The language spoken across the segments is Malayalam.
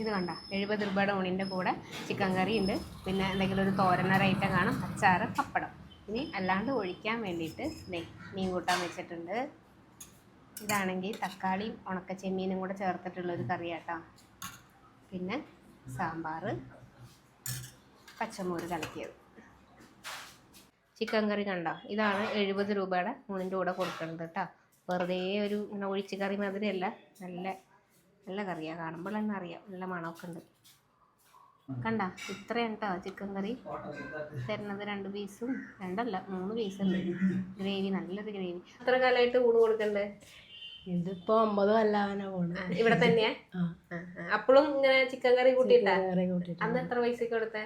ഇത് കണ്ട എഴുപത് രൂപയുടെ ഊണിന്റെ കൂടെ ചിക്കൻ കറി ഉണ്ട്. പിന്നെ എന്തെങ്കിലും ഒരു തോരനര ഐറ്റം കാണും അച്ചാറ് പപ്പടം. ഇനി അല്ലാണ്ട് ഒഴിക്കാൻ വേണ്ടിയിട്ട് ദേ മീൻ കൂട്ടാൻ വെച്ചിട്ടുണ്ട്. ഇതാണെങ്കിൽ തക്കാളിയും ഉണക്ക ചെമ്മീനും കൂടെ ചേർത്തിട്ടുള്ളൊരു കറി കറിയാട്ടോ. പിന്നെ സാമ്പാർ പച്ചമോര് കലക്കിയത്. ചിക്കൻ കറി കണ്ടോ? ഇതാണ് എഴുപത് രൂപയുടെ ഊണിന്റെ കൂടെ കൊടുക്കുന്നത് കേട്ടോ. വെറുതെ ഒരു ഇങ്ങനെ ഒഴിച്ച് കറി മാതിരിയല്ല. നല്ല നല്ല കറിയാണ് കാണുമ്പോൾ തന്നെ അറിയാം. നല്ല മണമൊക്കെ ഉണ്ട് കണ്ട? ഇത്രയാണ് കേട്ടോ ചിക്കൻ കറി? തരുന്നത് രണ്ട് പീസും രണ്ടല്ല മൂന്ന് പീസുണ്ട് ഗ്രേവി നല്ലൊരു ഗ്രേവി എത്ര കാലമായിട്ട് ഊണ് കൊടുക്കണ്ടേ? ഇതിപ്പോ അമ്പത് കൊല്ലാവനെ പോണ ഇവിടെ തന്നെയാ? അപ്പോഴും ഇങ്ങനെ ചിക്കൻ കറി കൂട്ടിട്ട് അന്ന് എത്ര പൈസക്ക് കൊടുത്തേ?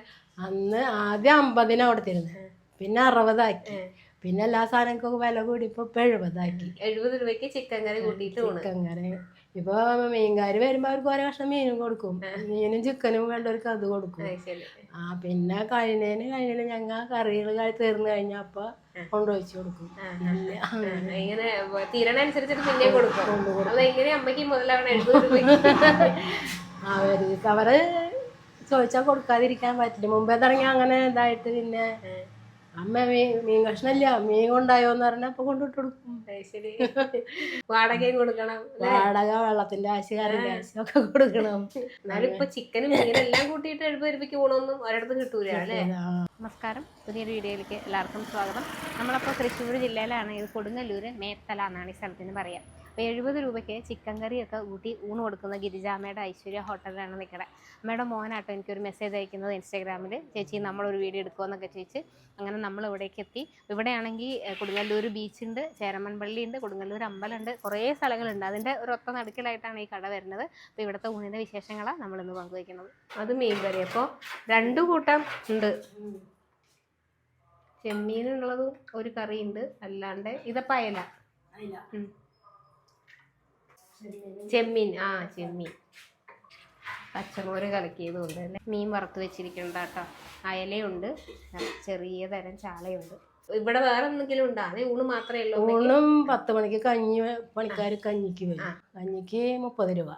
അന്ന് ആദ്യം അമ്പതിനാ കൊടുത്തിരുന്നത് പിന്നെ അറുപതാക്കി. പിന്നെ എല്ലാ സാധനങ്ങൾക്കും വില കൂടി. ഇപ്പൊ ഇപ്പൊ എഴുപതാക്കി. എഴുപത് രൂപയ്ക്ക് ചിക്കൻ കറി കൂട്ടിയിട്ട് ചിക്കൻ കറി. ഇപ്പൊ മീൻകാര് വരുമ്പോ അവർക്ക് ഓരോ കഷ്ണം മീനും കൊടുക്കും. മീനും ചിക്കനും വേണ്ടവർക്ക് അത് കൊടുക്കും. ആ പിന്നെ കഴിഞ്ഞതിന് കഴിഞ്ഞതിന് ഞങ്ങൾ കറികൾ തീർന്നു കഴിഞ്ഞപ്പോ കൊണ്ടുവച്ചു കൊടുക്കും. നല്ല ആ, ഇങ്ങനെ തീരണനുസരിച്ചിട്ട് പിന്നെ കൊടുക്കും. അത് എങ്ങനെ അമ്മയ്ക്ക് മുതലാവണം എഴുപത് രൂപയ്ക്ക്? അവർക്ക് അവർ ചോദിച്ചാൽ കൊടുക്കാതിരിക്കാൻ പറ്റില്ല. മുമ്പേ തുടങ്ങി അങ്ങനെ ഇതായിട്ട് പിന്നെ അമ്മ മീൻ മീൻ കഷ്ണല്ല മീൻ കൊണ്ടായോന്ന് പറഞ്ഞാൽ അപ്പൊ കൊണ്ടിട്ട് കൊടുക്കും ശരി. വാടകയും കൊടുക്കണം വാടക വെള്ളത്തിന്റെ ആശ കറിന്റെ ആശ ഒക്കെ കൊടുക്കണം. എന്നാലും ഇപ്പൊ ചിക്കനും മീനും എല്ലാം കൂട്ടിയിട്ട് എഴുപത് രൂപയ്ക്ക് ഒരിടത്ത് കിട്ടൂലേ കിട്ടൂല. അല്ലേ നമസ്കാരം. പുതിയൊരു വീഡിയോയിലേക്ക് എല്ലാവർക്കും സ്വാഗതം. നമ്മളപ്പോൾ തൃശ്ശൂർ ജില്ലയിലാണ് ഇത് കൊടുങ്ങല്ലൂർ മേത്തല എന്നാണ് ഈ സ്ഥലത്തിന് പറയാം. അപ്പോൾ എഴുപത് രൂപയ്ക്ക് ചിക്കൻ കറിയൊക്കെ ഊട്ടി ഊണ് കൊടുക്കുന്ന ഗിരിജാമ്മയുടെ ഐശ്വര്യ ഹോട്ടലിലാണ് നിൽക്കുന്നത് അമ്മയുടെ മോനാട്ടോ എനിക്കൊരു മെസ്സേജ് അയക്കുന്നത് ഇൻസ്റ്റാഗ്രാമിൽ ചേച്ചി നമ്മളൊരു വീഡിയോ എടുക്കുമെന്നൊക്കെ ചോദിച്ച് അങ്ങനെ നമ്മൾ ഇവിടേക്ക് എത്തി. ഇവിടെയാണെങ്കിൽ കൊടുങ്ങല്ലൂർ ബീച്ചുണ്ട് ചേരമൺപള്ളി ഉണ്ട് കൊടുങ്ങല്ലൂർ അമ്പലമുണ്ട് കുറേ സ്ഥലങ്ങളുണ്ട്. അതിന്റെ ഒരു ഒത്ത നടുക്കിലായിട്ടാണ് ഈ കട വരുന്നത്. അപ്പോൾ ഇവിടുത്തെ ഊണിന്റെ വിശേഷങ്ങളാണ് നമ്മളിന്ന് പങ്കുവയ്ക്കുന്നത്. അത് മീൻ കറി. അപ്പോൾ രണ്ട് കൂട്ടം ഉണ്ട്. ചെമ്മീനുള്ളത് ഒരു കറിയുണ്ട്. അല്ലാണ്ട് ഇതപ്പം അയല. ചെമ്മീൻ. ആ ചെമ്മീൻ. പച്ചമോര് കലക്കിയതുകൊണ്ട് അല്ലേ മീൻ വറുത്ത് വെച്ചിരിക്കുന്നുണ്ട് കേട്ടോ അയലയുണ്ട് ചെറിയ തരം ചാളയുണ്ട്. ഇവിടെ വേറെ എന്തെങ്കിലും ഉണ്ടോ? അതെ ഊണ് മാത്രമേ ഉള്ളൂ ഊണും പത്ത് മണിക്ക് കഞ്ഞി പണിക്കാർ കഞ്ഞിക്ക് വരും. കഞ്ഞിക്ക് മുപ്പത് രൂപ.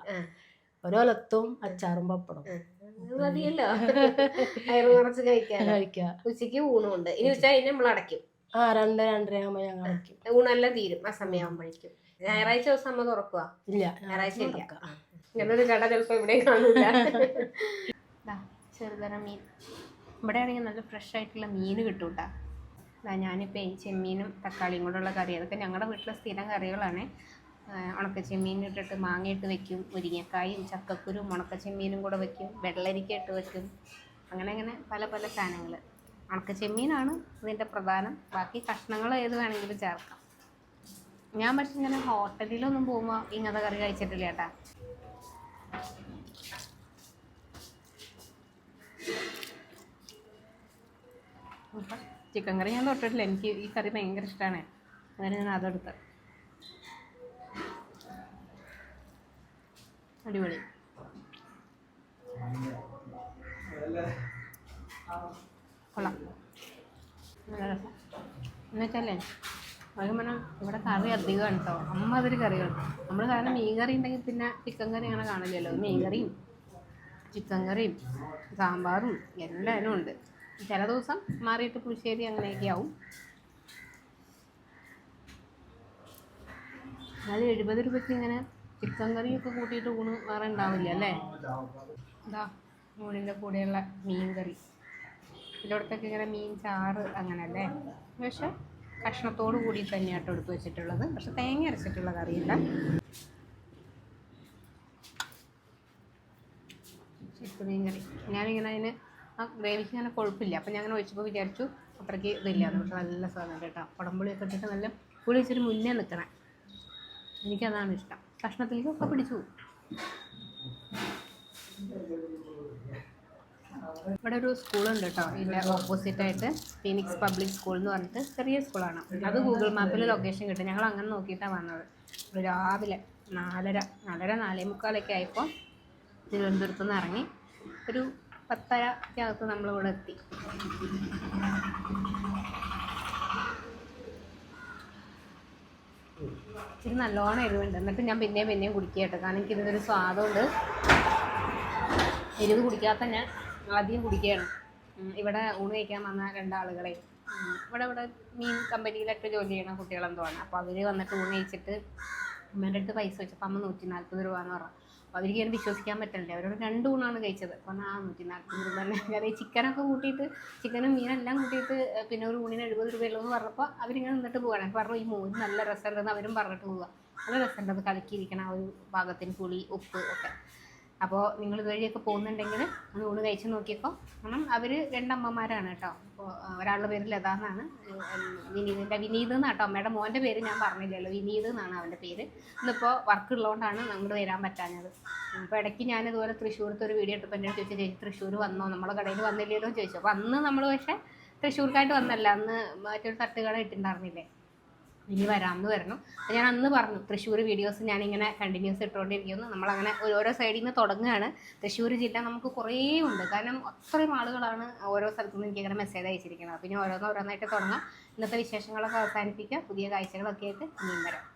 ഒരോലത്തും അച്ചാറും പപ്പടം മതിയല്ലോ. കഴിക്കാം. ഉച്ചയ്ക്ക് ഊണുണ്ട്. ഇനി ഉച്ച കഴിഞ്ഞ് നമ്മൾ അടയ്ക്കും ആ രണ്ട് രണ്ടര ആകുമ്പോ ഞങ്ങൾ കഴിക്കും ഊണെല്ലാം തീരും. ആ സമയമാകുമ്പോഴേക്കും ഞായറാഴ്ച ദിവസം അമ്മ തുറക്കുക ഇല്ല ഞായറാഴ്ച ഇല്ല തുറക്കാം. ഇങ്ങനൊരു കട ചിലപ്പോ ഇവിടെ കാണില്ല ചെറുതര മീൻ. ഇവിടെ ആണെങ്കിൽ നല്ല ഫ്രഷ് ആയിട്ടുള്ള മീൻ കിട്ടും കേട്ടോ ഇതാ ഞാനിപ്പോൾ ഈ ചെമ്മീനും തക്കാളിയും കൂടെയുള്ള കറി. അതൊക്കെ ഞങ്ങളുടെ വീട്ടിലെ സ്ഥിരം കറികളാണ്. ഉണക്ക ചെമ്മീൻ ഇട്ടിട്ട് മാങ്ങ ഇട്ട് വെക്കും. മുരിങ്ങക്കായും ചക്കക്കുരും ഉണക്ക ചെമ്മീനും കൂടെ വെക്കും. വെള്ളരിക്ക ഇട്ട് വെക്കും. അങ്ങനെ അങ്ങനെ പല പല സാധനങ്ങൾ ഉണക്ക ചെമ്മീനാണ് ഇതിന്റെ പ്രധാനം. ബാക്കി കഷ്ണങ്ങൾ ഏത് വേണമെങ്കിലും ചേർക്കാം. ഞാൻ പക്ഷെ ഇങ്ങനെ ഹോട്ടലിലൊന്നും പോകുമ്പോൾ ഇങ്ങനത്തെ കറി കഴിച്ചിട്ടില്ല കേട്ടാ. ചിക്കൻ കറി ഞാൻ തൊട്ടിട്ടില്ല. എനിക്ക് ഈ കറി ഭയങ്കര ഇഷ്ടമാണ് അങ്ങനെ ഞാൻ അതെടുത്ത്. അടിപൊളി. കൊള്ളാം. നല്ല രസം എന്നുവെച്ചാലേ അതൊക്കെ പറഞ്ഞാൽ ഇവിടെ കറി അധികമാണ് കേട്ടോ അമ്മ അതൊരു കറിയാണ് നമ്മൾ കാരണം മീൻ കറി ഉണ്ടെങ്കിൽ പിന്നെ ചിക്കൻ കറി അങ്ങനെ കാണില്ലല്ലോ മീൻ കറിയും ചിക്കൻ കറിയും സാമ്പാറും എല്ലാവരും ഉണ്ട്. ചില ദിവസം മാറിയിട്ട് പുളിശ്ശേരി അങ്ങനെയൊക്കെ ആവും. എന്നാലും എഴുപത് രൂപയ്ക്ക് ഇങ്ങനെ ചിക്കൻ കറിയൊക്കെ കൂട്ടിയിട്ട് ഊണ് വേറെ ഉണ്ടാവില്ല അല്ലേ? ഇതാ ഊണിന്റെ കൂടെയുള്ള മീൻ കറി. ഇതിലോടത്തൊക്കെ ഇങ്ങനെ മീൻ ചാറ് അങ്ങനെ അല്ലേ പക്ഷെ ഭക്ഷണത്തോടു കൂടി തന്നെയാട്ടോ എടുത്ത് വെച്ചിട്ടുള്ളത്. പക്ഷെ തേങ്ങ അരച്ചിട്ടുള്ള കറിയില്ല ചിക്കൻ മീൻ കറി. ഞാനിങ്ങനെ അതിന് ആ ഗ്രേവിക്ക് ഇങ്ങനെ കൊഴുപ്പില്ല. അപ്പം ഞാൻ ഒഴിച്ചപ്പോൾ വിചാരിച്ചു അത്രയ്ക്ക് ഇതില്ല. പക്ഷെ നല്ല സാധനം കേട്ടോ. കുടംപുളിയൊക്കെ ഇട്ടിട്ട് നല്ല പുളി ഇച്ചിരി മുന്നേ നിൽക്കണം. എനിക്കതാണ് ഇഷ്ടം. ഭക്ഷണത്തിലേക്കൊക്കെ പിടിച്ചു പോകും. ഇവിടെ ഒരു സ്കൂളുണ്ട് കേട്ടോ. ഇതിന്റെ ഓപ്പോസിറ്റ് ആയിട്ട് ഫീനിക്സ് പബ്ലിക് സ്കൂൾ എന്ന് പറഞ്ഞിട്ട് ചെറിയ സ്കൂളാണ്. അത് ഗൂഗിൾ മാപ്പിൽ ലൊക്കേഷൻ കിട്ടും. ഞങ്ങൾ അങ്ങനെ നോക്കിയിട്ടാണ് വന്നത്. രാവിലെ നാലര നാലര നാലേ മുക്കാലൊക്കെ ആയപ്പോൾ തിരുവനന്തപുരത്ത് നിന്ന് ഇറങ്ങി ഒരു പത്തരക്കകത്ത് നമ്മളിവിടെ എത്തി. ഇത് നല്ലോണം എരിവുണ്ട്. എന്നിട്ട് ഞാൻ പിന്നെയും പിന്നെയും കുടിക്കുക കേട്ടോ. കാരണം ഒരു സ്വാദമുണ്ട് എരിവ് കുടിക്കാത്ത ഞാൻ ആദ്യം കുടിക്കുകയാണ്. ഇവിടെ ഊണ് കഴിക്കാൻ വന്ന രണ്ടാളുകളെ. ഇവിടെ ഇവിടെ മീൻ കമ്പനിയിലൊക്കെ ജോലി ചെയ്യണ കുട്ടികളെന്തോ ആണ്. അപ്പോൾ അവർ വന്നിട്ട് ഊണ് കഴിച്ചിട്ട് അമ്മേന്റെ അടുത്ത് പൈസ വെച്ചപ്പോൾ അമ്മ നൂറ്റി നാൽപ്പത് രൂപ എന്ന് പറഞ്ഞു. അപ്പോൾ അവർക്ക് ഞാൻ വിശ്വസിക്കാൻ പറ്റില്ല അവരോട് രണ്ട് ഊണാണ് കഴിച്ചത്. അപ്പോൾ ആ നൂറ്റി നാൽപ്പത് രൂപ തന്നെ. കാരണം ഈ ചിക്കനൊക്കെ കൂട്ടിയിട്ട് ചിക്കനും മീനെല്ലാം കൂട്ടിയിട്ട് ഏഹ്, പിന്നെ ഒരു ഊണിന് എഴുപത് രൂപയുള്ളൂ എന്ന് പറഞ്ഞപ്പോൾ അവരിങ്ങനെ നിന്നിട്ട് അപ്പോൾ പറഞ്ഞു ഈ മോര് നല്ല രസമുണ്ടെന്ന് അവരും പറഞ്ഞിട്ട് പോവുക നല്ല രസമുണ്ട്. അത് കലക്കിയിരിക്കണം ആ ഒരു പാകത്തിന് പുളി ഉപ്പ് ഒക്കെ. അപ്പോൾ നിങ്ങൾ ഇതുവഴിയൊക്കെ പോകുന്നുണ്ടെങ്കിൽ ഒന്ന് ഊണ് കഴിച്ച് നോക്കിയപ്പോൾ കാരണം അവർ രണ്ടമ്മമാരാണ് കേട്ടോ. അപ്പോൾ ഒരാളുടെ പേര് ലത എന്നാണ് വിനീതിന്റെ വിനീത് എന്നാണ് കേട്ടോ. അമ്മയുടെ മോന്റെ പേര് ഞാൻ പറഞ്ഞില്ലല്ലോ. വിനീത് എന്നാണ് അവന്റെ പേര്. ഇന്നിപ്പോൾ വർക്ക് ഉള്ളതുകൊണ്ടാണ് അങ്ങോട്ട് വരാൻ പറ്റാഞ്ഞത്. അപ്പോൾ ഇടയ്ക്ക് ഞാൻ ഇതുപോലെ തൃശ്ശൂരത്തെ ഒരു വീഡിയോ ഇട്ടപ്പോൾ എന്റെ ചോദിച്ചു ചേച്ചി തൃശ്ശൂർ വന്നോ? നമ്മളെ കടയിൽ വന്നില്ലല്ലോ ചോദിച്ചു. അപ്പോൾ അന്ന് നമ്മൾ പക്ഷേ തൃശ്ശൂർക്കായിട്ട് വന്നല്ല. അന്ന് മറ്റൊരു തട്ടുകട ഇട്ടുണ്ടായിരുന്നില്ലേ ഇനി വരാമെന്ന് പറഞ്ഞു. അപ്പോൾ ഞാൻ അന്ന് പറഞ്ഞു തൃശ്ശൂർ വീഡിയോസ് ഞാനിങ്ങനെ കണ്ടിന്യൂസ് ഇട്ടുകൊണ്ടിരിക്കുന്നു നമ്മളങ്ങനെ ഓരോ സൈഡിൽ നിന്ന് തുടങ്ങുകയാണ്. തൃശ്ശൂർ ജില്ല നമുക്ക് കുറേ ഉണ്ട്. കാരണം അത്രയും ആളുകളാണ് ഓരോ സ്ഥലത്തു നിന്ന് എനിക്കിങ്ങനെ മെസ്സേജ് അയച്ചിരിക്കുന്നത്. പിന്നെ ഓരോന്നോരോന്നായിട്ട് തുടങ്ങാം. ഇന്നത്തെ വിശേഷങ്ങളൊക്കെ അവസാനിപ്പിക്കുക പുതിയ കാഴ്ചകളൊക്കെ ആയിട്ട് ഇനിയും വരാം.